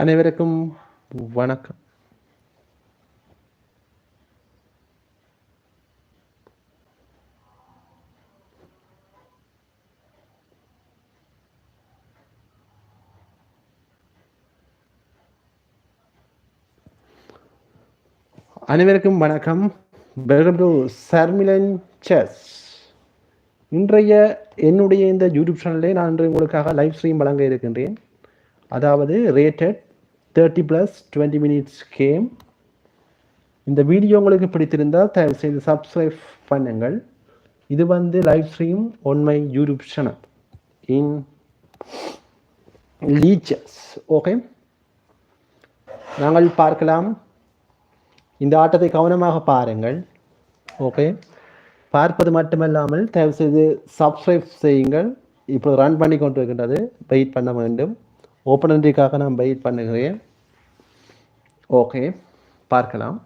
அனைவருக்கும் வணக்கம். அனைவருக்கும் வணக்கம். வெல்கம் டு சர்மிலன் செஸ் இன்றைய என்னுடைய இந்த யூடியூப் சேனலை நான் இன்று உங்களுக்காக லைவ் ஸ்ட்ரீம் வழங்க இருக்கின்றேன். அதாவது rated thirty plus twenty minutes game இந்த வீடியோ உங்களுக்கு பிடித்திருந்தால் தயவு செய்து சப்ஸ்கிரைப் பண்ணுங்கள். இது வந்து live stream on my YouTube channel in Lichess okay நாங்கள் பார்க்கலாம். இந்த ஆட்டத்தை கவனமாக பாருங்கள் ஓகே பார்ப்பது மட்டுமல்லாமல் தயவு செய்து சப்ஸ்கிரைப் செய்யுங்கள். இப்போ ரன் பண்ணி கொண்டு வெயிட் பண்ண வேண்டும். ஓப்பனன்றிக்காக நான் வெயிட் பண்ணுகிறேன். ஓகே பார்க்கலாம்.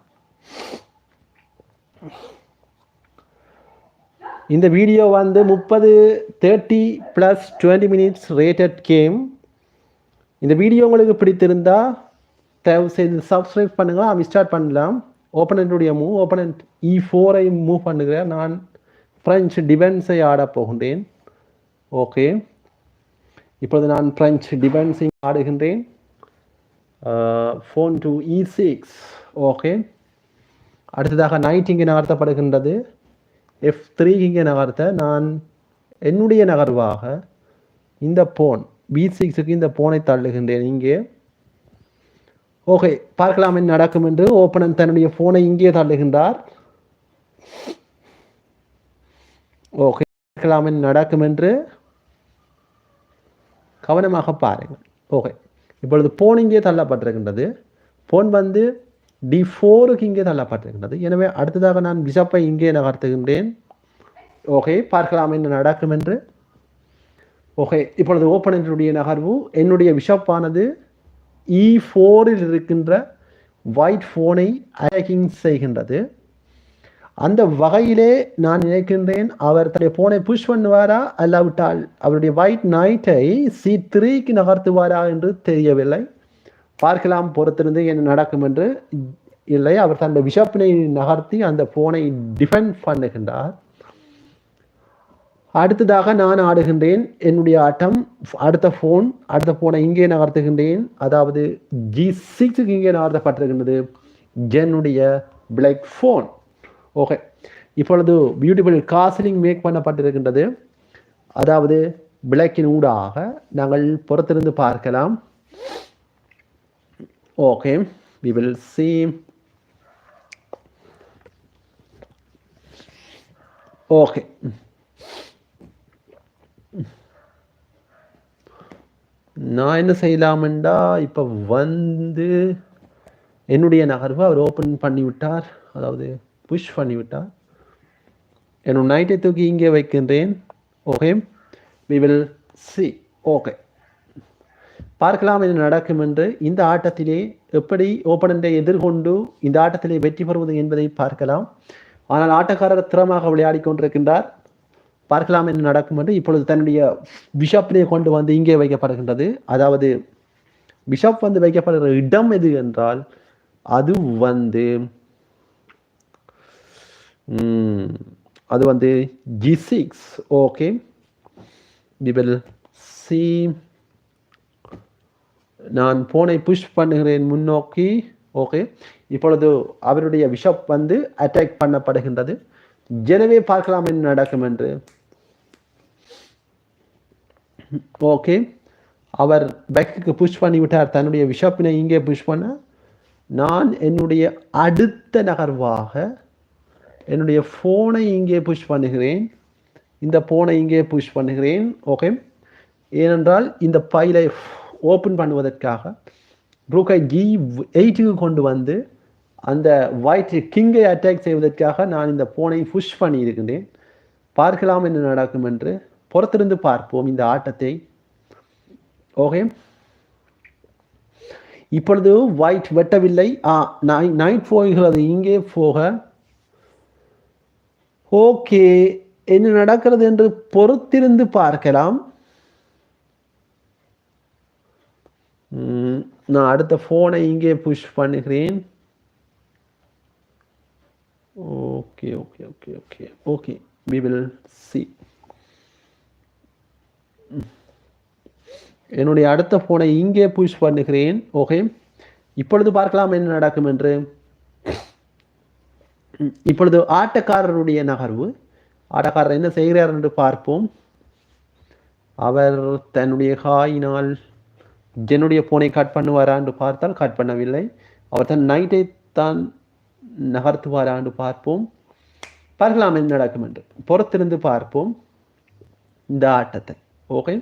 இந்த வீடியோ வந்து முப்பது thirty plus twenty minutes rated game இந்த வீடியோ உங்களுக்கு பிடித்திருந்தா தயவு செய்து சப்ஸ்கிரைப் பண்ணுங்கள் அவன் ஸ்டார்ட் பண்ணலாம் ஓப்பனண்ட்டுடைய மூவ் ஓப்பனண்ட் இ ஃபோரை மூவ் பண்ணுகிறேன். நான் ஃப்ரெஞ்ச் டிஃபென்ஸை ஆடப் போகின்றேன். ஓகே இப்பொழுது நான் French defencing ஆடுகின்றேன். Pawn to e six okay அடுத்ததாக நைட் இங்கே நகர்த்தப்படுகின்றது. எஃப் த்ரீ இங்கே நகர்த்த நான் என்னுடைய நகர்வாக இந்த போன் பி சிக்ஸுக்கு இந்த போனை தள்ளுகின்றேன் இங்கே. ஓகே பார்க்கலாம் என்ன நடக்கும் என்று. ஓப்பனன் தன்னுடைய போனை இங்கே தள்ளுகின்றார். ஓகே பார்க்கலாம் என்ன நடக்கும் என்று. கவனமாக பாருங்கள். ஓகே இப்பொழுது போன் இங்கே தள்ளப்பட்டிருக்கின்றது. போன் வந்து டி ஃபோருக்கு இங்கே தள்ளப்பட்டிருக்கின்றது. எனவே அடுத்ததாக நான் பிஷப்பை இங்கே நகர்த்துகின்றேன். ஓகே பார்க்கலாம் என்ன நடக்கும் என்று. ஓகே இப்பொழுது ஓப்பனருடைய நகர்வு. என்னுடைய பிஷப்பானது இ e ஃபோரில் இருக்கின்ற ஒயிட் ஃபோனை அட்டாக்கிங் செய்கின்றது. அந்த வகையிலே நான் நினைக்கின்றேன் அவர் தன்னுடைய போனை புஷ் பண்ணுவாரா அல்லாவிட்டால் அவருடைய ஒயிட் நைட்டை சி த்ரீக்கு நகர்த்துவாரா என்று தெரியவில்லை. பார்க்கலாம் பொறுத்திருந்து என்ன நடக்கும் என்று. இல்லை அவர் தன்னுடைய விஷப்பினை நகர்த்தி அந்த போனை டிஃபெண்ட் பண்ணுகின்றார். அடுத்ததாக நான் ஆடுகின்றேன். என்னுடைய ஆட்டம் அடுத்த ஃபோன் அடுத்த ஃபோனை இங்கே நகர்த்துகின்றேன். அதாவது ஜி சிக்ஸுக்கு இங்கே நகர்த்தப்பட்டிருக்கின்றது. என்னுடைய பிளாக் ஃபோன் ஓகே இப்பொழுது பியூட்டிஃபுல் காசிலிங் மேக் பண்ணப்பட்டிருக்கின்றது. அதாவது விளக்கின் ஊடாக நாங்கள் புறத்திருந்து பார்க்கலாம். Okay we will see okay நான் என்ன செய்யலாமெண்டா? இப்போ வந்து என்னுடைய நகர்வு அவர் ஓப்பன் பண்ணிவிட்டார். அதாவது புஷ் பண்ணிவிட்டா என்னோட நைட்டை தூக்கி இங்கே வைக்கின்றேன். Okay we will see okay பார்க்கலாம் என்ன நடக்கும் என்று இந்த ஆட்டத்திலே எப்படி ஓப்பனண்டை எதிர்கொண்டு இந்த ஆட்டத்திலே வெற்றி பெறுவது என்பதை பார்க்கலாம். ஆனால் ஆட்டக்காரர் திறமாக விளையாடி கொண்டிருக்கின்றார். பார்க்கலாம் என்ன நடக்கும் என்று இப்பொழுது தன்னுடைய பிஷப்பிலே கொண்டு வந்து இங்கே வைக்கப்படுகின்றது. அதாவது பிஷப் வந்து வைக்கப்படுகிற இடம் எது என்றால் அது வந்து அது வந்து G six okay we will see நான் போனை புஷ் பண்ணுகிறேன் முன்னோக்கி. ஓகே இப்பொழுது அவருடைய விஷப் வந்து அட்டாக் பண்ணப்படுகின்றது. எனவே பார்க்கலாம் என்ன நடக்கும் என்று. ஓகே அவர் பேக்குக்கு புஷ் பண்ணிவிட்டார். தன்னுடைய விஷப்பினை இங்கே புஷ் பண்ண. நான் என்னுடைய அடுத்த நகர்வாக என்னுடைய ஃபோனை இங்கே புஷ் பண்ணுகிறேன். இந்த ஃபோனை இங்கே புஷ் பண்ணுகிறேன். ஓகே ஏனென்றால் இந்த ஃபைலை ஓப்பன் பண்ணுவதற்காக ப்ரூக்கை ஜி எயிட்டுக்கு கொண்டு வந்து அந்த ஒயிட் கிங்கை அட்டாக் செய்வதற்காக நான் இந்த ஃபோனை புஷ் பண்ணி இருக்கின்றேன் பார்க்கலாம் என்ன நடக்கும் என்று. புறத்திருந்து பார்ப்போம் இந்த ஆட்டத்தை. ஓகே இப்பொழுது ஒயிட் வெட்டவில்லை. ஆ நைட் போகிறது இங்கே போக ஓகே என்ன நடக்கிறது என்று பொறுத்திருந்து பார்க்கலாம். நான் அடுத்த ஃபோனை இங்கே புஷ் பண்ணுகிறேன். Okay okay okay okay. Okay we will see என்னுடைய அடுத்த ஃபோனை இங்கே புஷ் பண்ணுகிறேன். ஓகே இப்பொழுது பார்க்கலாம் என்ன நடக்கும் என்று. இப்பொழுது ஆட்டக்காரருடைய நகர்வு. ஆட்டக்காரர் என்ன செய்கிறார் என்று பார்ப்போம். அவர் தன்னுடைய காயினால் ஜென்னுடைய போனை கட் பண்ணுவாரா என்று பார்த்தால் கட் பண்ணவில்லை. அவர் தன் நைட்டை தான் நகர்த்துவாரா என்று பார்ப்போம். பார்க்கலாம் என்ன நடக்கும் என்று. பொறுத்திருந்து பார்ப்போம். இந்த ஆட்டத்தை. Okay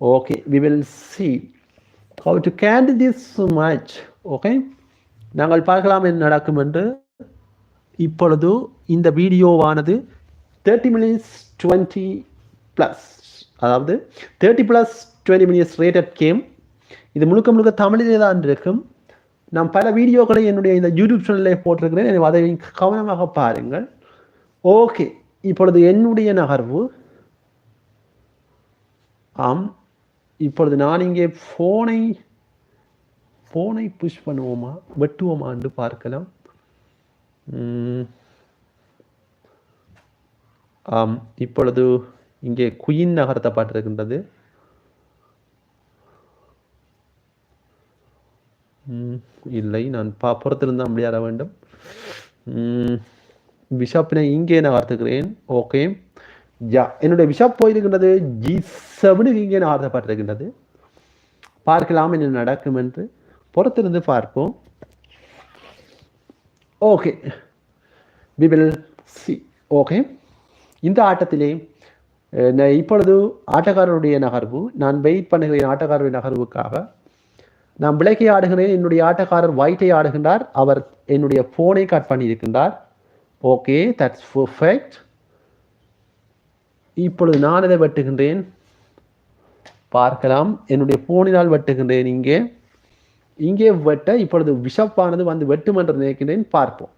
okay we will see how to candy this much okay? நாங்கள் பார்க்கலாம் என்ன நடக்கும் என்று. இப்பொழுது இந்த வீடியோவானது தேர்ட்டி மினிட்ஸ் டுவெண்ட்டி ப்ளஸ் அதாவது thirty plus twenty minutes rated game இது முழுக்க முழுக்க தமிழிலே தான் இருக்கும். நான் பல வீடியோக்களை என்னுடைய இந்த யூடியூப் சேனலில் போட்டிருக்கிறேன். எனவே அதை கவனமாக பாருங்கள். ஓகே இப்பொழுது என்னுடைய நகர்வு. ஆம். இப்பொழுது நான் இங்கே ஃபோனை ஃபோனை புஷ் பண்ணுவோமா? வெட்டுவோமா என்று பார்க்கலாம். ஆம் இப்பொழுது இங்கே குயின் நகர்த்தப்பட்டிருக்கின்றது இல்லை நான் பா புறத்திலிருந்து தான் விளையாட வேண்டும். பிஷப்பினை இங்கே நகர்த்துகிறேன். ஓகே யா என்னுடைய விஷா போயிருக்கின்றது ஜி செவனுக்கு இங்கே நகர்த்தப்பட்டிருக்கின்றது பார்க்கலாம் என்ன நடக்கும் என்று. புறத்திலிருந்து பார்ப்போம். Okay we will see okay இந்த ஆட்டத்திலே இப்பொழுது ஆட்டக்காரருடைய நகர்வு நான் வெயிட் பண்ணுகிறேன் ஆட்டக்காரருடைய நகர்வுக்காக. நான் விளக்கி ஆடுகிறேன் என்னுடைய ஆட்டக்காரர் ஒயிட்டை ஆடுகின்றார் அவர் என்னுடைய ஃபோனை கட் பண்ணியிருக்கின்றார். ஓகே தட்ஸ் பர்ஃபெக்ட் இப்பொழுது நான் இதை வெட்டுகின்றேன்? பார்க்கலாம். என்னுடைய போனினால் வெட்டுகின்றேன் இங்கே. இங்கே வெட்ட இப்பொழுது விஷப்பானது வந்து வெட்டும் என்று நினைக்கின்றேன். பார்ப்போம்.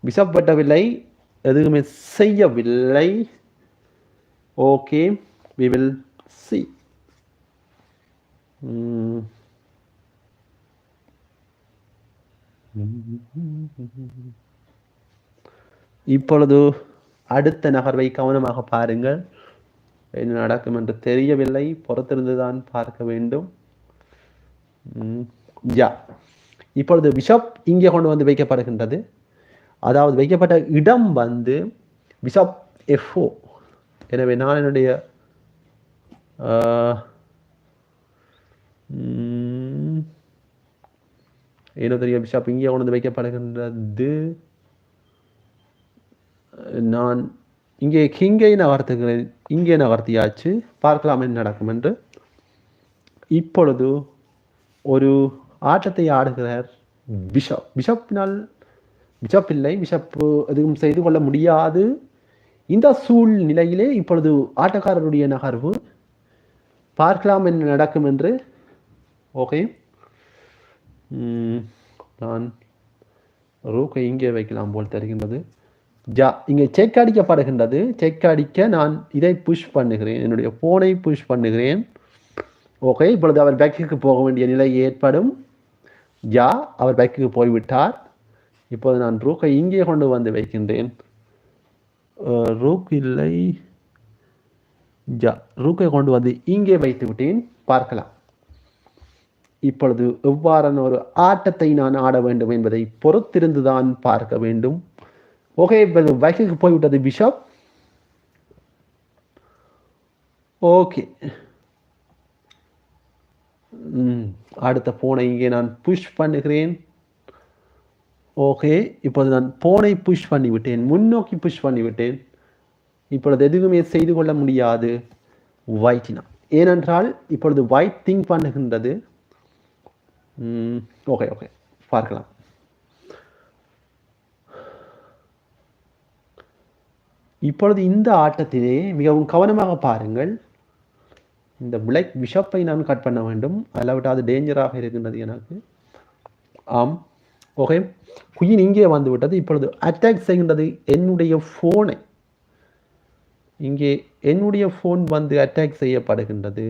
விஷப் வெட்டவில்லை. எதுவுமே செய்யவில்லை. ஓகே. வி வில் சி இப்பொழுது அடுத்த நகர்வை கவனமாக பாருங்கள். என்ன நடக்கும் என்று தெரியவில்லை. பொறுத்திருந்துதான் பார்க்க வேண்டும். யா. இப்பொழுது பிஷப் இங்கே கொண்டு வந்து வைக்கப்படுகின்றது. அதாவது வைக்கப்பட்ட இடம் வந்து பிஷப் எஃப்ஓ. எனவே நான் என்னுடைய ஏனோ தெரிய பிஷப் இங்கே கொண்டு வந்து வைக்கப்படுகின்றது. நான் இங்கே கிங்கை நகர்த்துகிறேன் இங்கே நகர்த்தியாச்சு பார்க்கலாம் என்ன நடக்கும் என்று. இப்பொழுது ஒரு ஆட்டத்தை ஆடுகிறார் பிஷப். பிஷப்பினால் பிஷப் இல்லை பிஷப் எதுவும் செய்து கொள்ள முடியாது. இந்த சூழ்நிலையிலே இப்பொழுது ஆட்டக்காரருடைய நகர்வு. பார்க்கலாம் என்ன நடக்கும் என்று. ஓகே. நான் ரூக்கை இங்கே வைக்கலாம் போல் தெரிகின்றது. ஜா இங்கே செக் அடிக்கப்படுகின்றது. செக் அடிக்க நான் இதை புஷ் பண்ணுகிறேன். என்னுடைய ஃபோனை புஷ் பண்ணுகிறேன். ஓகே இப்பொழுது அவர் பேக்கிற்கு போக வேண்டிய நிலை ஏற்படும். ஜா அவர் பேக்கிற்கு போய்விட்டார். இப்போது நான் ரூக்கை இங்கே கொண்டு வந்து வைக்கின்றேன். ரூக் இல்லை. ஜா ரூக்கை கொண்டு வந்து இங்கே வைத்து விட்டேன். பார்க்கலாம். இப்பொழுது எவ்வாறான ஒரு ஆட்டத்தை நான் ஆட வேண்டும் என்பதை பொறுத்திருந்துதான் பார்க்க வேண்டும். ஓகே இப்போது போய் போய்விட்டது பிஷப் ஓகே ம், அடுத்த போனை இங்கே நான் புஷ் பண்ணுகிறேன். ஓகே இப்போது நான் போனை புஷ் பண்ணிவிட்டேன். முன்னோக்கி புஷ் பண்ணிவிட்டேன். இப்பொழுது எதுவுமே செய்து கொள்ள முடியாது. ஒயிட்டினா ஏனென்றால் இப்பொழுது ஒயிட் திங்க் பண்ணுகின்றது. Hmm, ஓகே ஓகே பார்க்கலாம். இப்பொழுது இந்த ஆட்டத்திலே மிகவும் கவனமாக பாருங்கள். இந்த பிளாக் பிஷப்பை நான் கட் பண்ண வேண்டும். அல்லாவிட்டால் அது டேஞ்சராக இருக்கின்றது எனக்கு. ஆம். ஓகே குயின் இங்கே வந்து விட்டது. இப்பொழுது அட்டாக் செய்கின்றது என்னுடைய ஃபோனை இங்கே என்னுடைய ஃபோன் வந்து அட்டாக் செய்யப்படுகின்றது.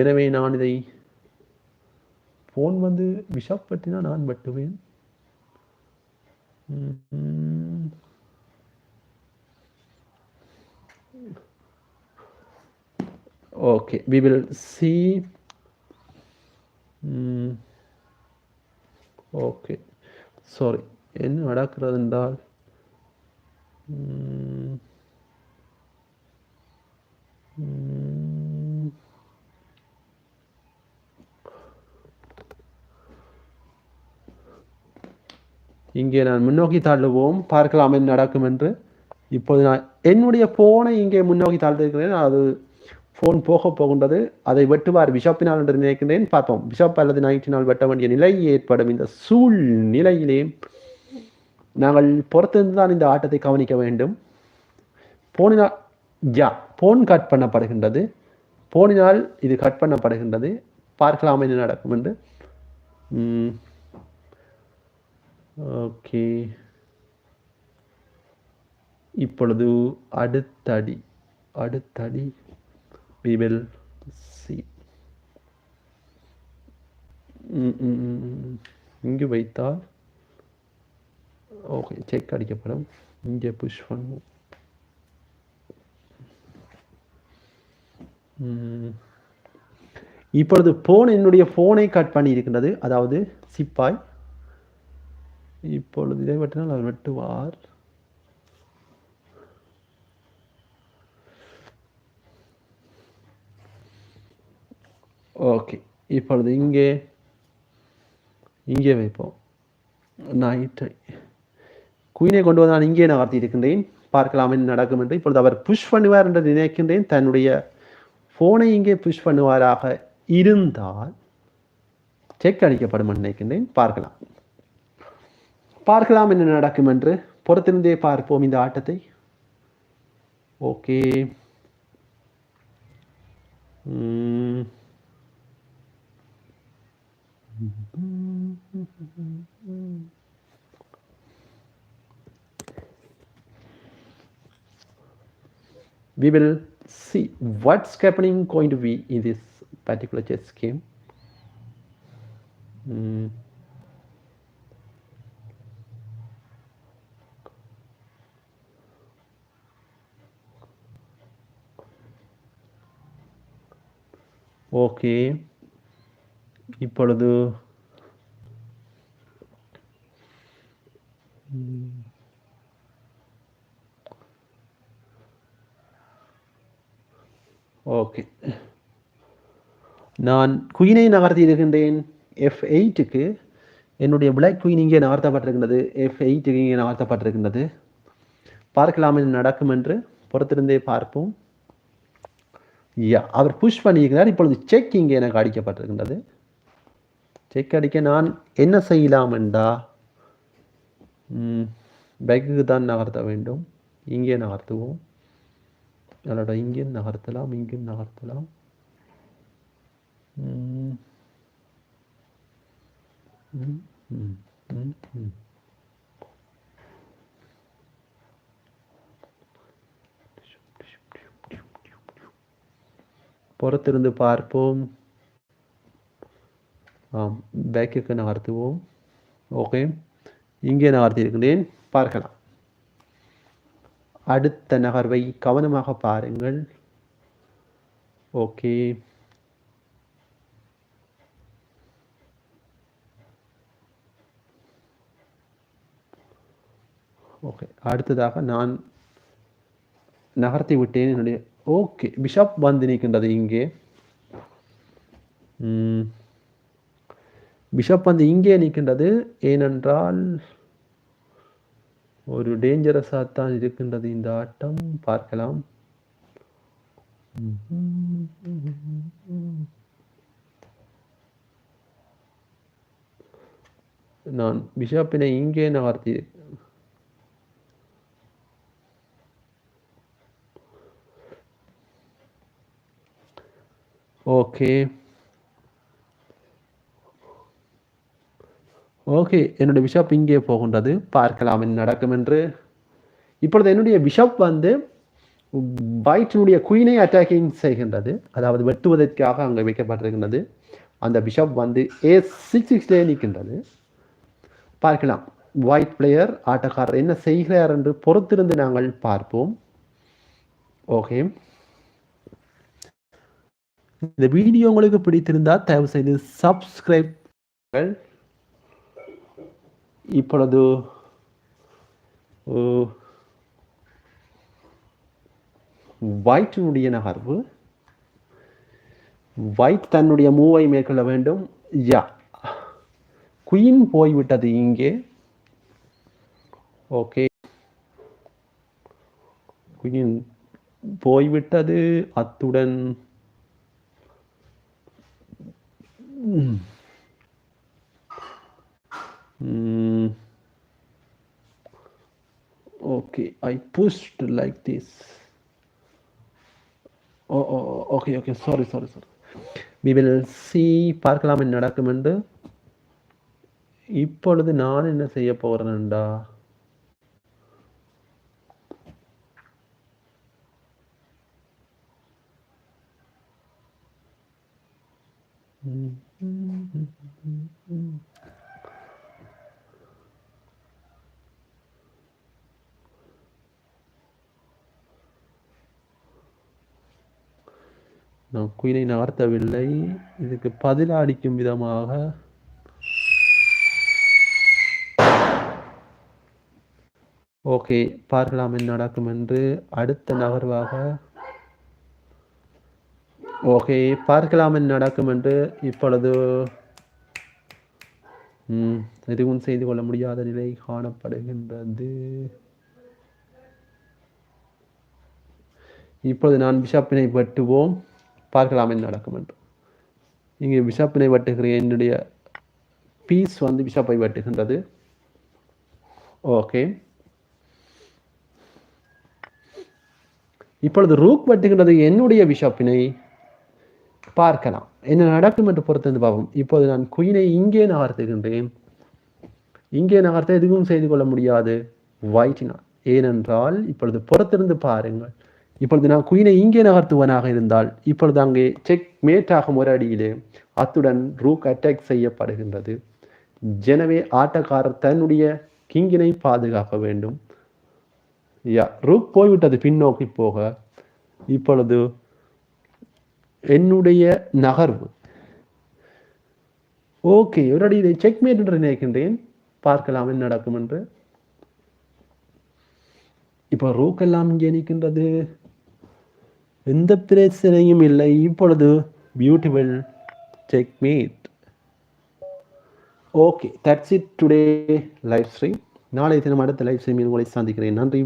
எனவே நான் இதை ஃபோன் வந்து பிஷப் பற்றினா நான் பட்டுவேன் Okay, we will see. mm, okay sorry என்ன நடக்கிறது என்றால் hmm. Hmm. இங்கே நான் முன்னோக்கி தள்ளுவோம். பார்க்கலாம் என்ன நடக்கும் என்று. இப்போது நான் என்னுடைய போனை இங்கே முன்னோக்கி தள்ளிருக்கிறேன் அது ஃபோன் போக போகின்றது. அதை வெட்டுவார் பிஷப்பினால் என்று நினைக்கின்றேன். பார்ப்போம். பிஷப் அல்லது நைட்டினால் வெட்ட வேண்டிய நிலை ஏற்படும் இந்த சூழ்நிலையிலே நாங்கள் பொறுத்திருந்து தான் இந்த ஆட்டத்தை கவனிக்க வேண்டும். போனினால் யா போன் கட் பண்ணப்படுகின்றது. போனினால் இது கட் பண்ணப்படுகின்றது. பார்க்கலாம் என்ன நடக்கும் என்று. ஓகே. இப்பொழுது அடுத்தடி அடுத்தடி. We will see ம், ம், ம், இங்கு வைத்தால் ஓகே செக் அடிக்கப்படும். இங்கே புஷ் பண்ணுவோம் mm. இப்பொழுது போன் என்னுடைய போனை கட் பண்ணி இருக்கின்றது அதாவது சிப்பாய் இப்பொழுது இதை வெட்டினால் அவர் வெட்டுவார். ஓகே இப்பொழுது இங்கே இங்கே வைப்போம். நைட்டை குயினை கொண்டு வந்து நான் இங்கே நகர்த்தி இருக்கின்றேன் பார்க்கலாம் என்ன நடக்கும் என்று. இப்பொழுது அவர் புஷ் பண்ணுவார் என்று நினைக்கின்றேன். தன்னுடைய ஃபோனை இங்கே புஷ் பண்ணுவாராக இருந்தால் செக் அடிக்கப்படும் என்று நினைக்கின்றேன். பார்க்கலாம். பார்க்கலாம் என்ன நடக்கும் என்று. பொறுத்திருந்தே பார்ப்போம் இந்த ஆட்டத்தை. Okay hmm. We will see what's happening going to be in this particular chess game. Mm. Okay இப்பொழுது ஓகே நான் குயினை நகர்த்தி இருக்கின்றேன் எஃப் எயிட்டுக்கு என்னுடைய பிளாக் குயின் இங்கே நகர்த்தப்பட்டிருக்கின்றது. எஃப் எயிட்டுக்கு இங்கே நகர்த்தப்பட்டிருக்கின்றது. பார்க்கலாம் என்ன நடக்கும் என்று. பொறுத்திருந்தே பார்ப்போம். யா அவர் புஷ் பண்ணியிருக்கிறார். இப்பொழுது செக் இங்கே எனக்கு அடிக்கப்பட்டிருக்கின்றது. செக் அடிக்க நான் என்ன செய்யலாம் என்றா பேக்குக்கு தான் நகர்த்த வேண்டும். இங்கே நகர்த்துவோம். அதோட இங்கேயும் நகர்த்தலாம் இங்கேயும் நகர்த்தலாம். பொறுத்திருந்து பார்ப்போம். ஆம் பேக்கிற்கு நகர்த்துவோம். ஓகே இங்கே நகர்த்தியிருக்கிறேன். பார்க்கலாம். அடுத்த நகர்வை கவனமாக பாருங்கள். ஓகே ஓகே அடுத்ததாக நான் நகர்த்தி விட்டேன் என்னுடைய ஓகே பிஷப் வந்து நிற்கின்றது இங்கே. பிஷப் வந்து இங்கே நிற்கின்றது. ஏனென்றால் ஒரு டேஞ்சரஸாக தான் இருக்கின்றது இந்த ஆட்டம். பார்க்கலாம். நான் பிஷப்பினை இங்கே நகர்த்தி ஓகே. ஓகே என்னுடைய பிஷப் இங்கே போகின்றது. பார்க்கலாம் என்ன நடக்கும் என்று. இப்பொழுது என்னுடைய பிஷப் வந்து பைட்டினுடைய குயினை அட்டாக்கிங் செய்கின்றது. அதாவது வெட்டுவதற்காக அங்கே வைக்கப்பட்டிருக்கின்றது. அந்த பிஷப் வந்து ஏ சிக்ஸ் சிக்ஸ்லேயே நிற்கின்றது. பார்க்கலாம். ஒயிட் பிளேயர் ஆட்டக்காரர் என்ன செய்கிறார் என்று பொறுத்திருந்து நாங்கள் பார்ப்போம். ஓகே. இந்த வீடியோ உங்களுக்கு பிடித்திருந்தால் தயவு செய்து சப்ஸ்கிரைப் இப்பொழுது ஒயிட்டினுடைய நகர்வு வைட் தன்னுடைய மூவை மேற்கொள்ள வேண்டும். யா குயின் போய்விட்டது இங்கே. ஓகே. குயின் போய்விட்டது. அத்துடன் Hmm. Okay I pushed like this oh oh okay okay sorry sorry sorry. We will see பார்க்கலாம் என்ன நடக்கும் என்று. இப்பொழுது நான் என்ன செய்ய போகிறேன்டா நான் குயிலை நகர்த்தவில்லை. இதுக்கு பதிலளிக்கும் விதமாக ஓகே பார்க்கலாம் என்ன நடக்கும் என்று. அடுத்த நகர்வாக. ஓகே பார்க்கலாம் என்ன நடக்கும் என்று. இப்பொழுது எதுவும் செய்து கொள்ள முடியாத நிலை காணப்படுகின்றது. இப்பொழுது நான் பிஷப்பினை வெட்டுவோம். பார்க்கலாம் என்ன நடக்கும் என்று. இங்கே விஷப்பினை வெட்டுகிறேன் என்னுடைய பீஸ் வந்து விஷப்பை வெட்டுகின்றது. ஓகே இப்பொழுது ரூக் வெட்டுகின்றது என்னுடைய பிஷப்பினை பார்க்கலாம். என்ன நடக்கும் என்று பொறுத்திருந்து பாவம் இப்போது நான் குயினை இங்கே நகர்த்துகின்றேன். இங்கே நகர்த்த எதுவும் செய்து கொள்ள முடியாது. ஒயிட்டினா ஏனென்றால் இப்பொழுது புறத்திருந்து பாருங்கள். இப்பொழுது நான் குயினை இங்கே நகர்த்துவனாக இருந்தால் இப்பொழுது அங்கே செக் மேட்டாகும் ஒரு அடியிலே அத்துடன் ரூக் அட்டாக் செய்யப்படுகின்றது. எனவே ஆட்டக்காரர் தன்னுடைய கிங்கினை பாதுகாக்க வேண்டும். யா ரூக் போய்விட்டது பின்னோக்கி போக. இப்பொழுது என்னுடைய நகர்வு. ஓகே ஒரு அடியிலே செக் மேட் என்று நினைக்கின்றேன். பார்க்கலாம் என்ன நடக்கும் என்று. இப்போ ரூக் எல்லாம் இங்கே நிற்கின்றது. எந்த பிரச்சனையும் இல்லை. இப்பொழுது beautiful checkmate okay that's it today live stream நாளை தினம் அடுத்த லைவ் ஸ்ட்ரீமில் உங்களை சந்திக்கிறேன். நன்றி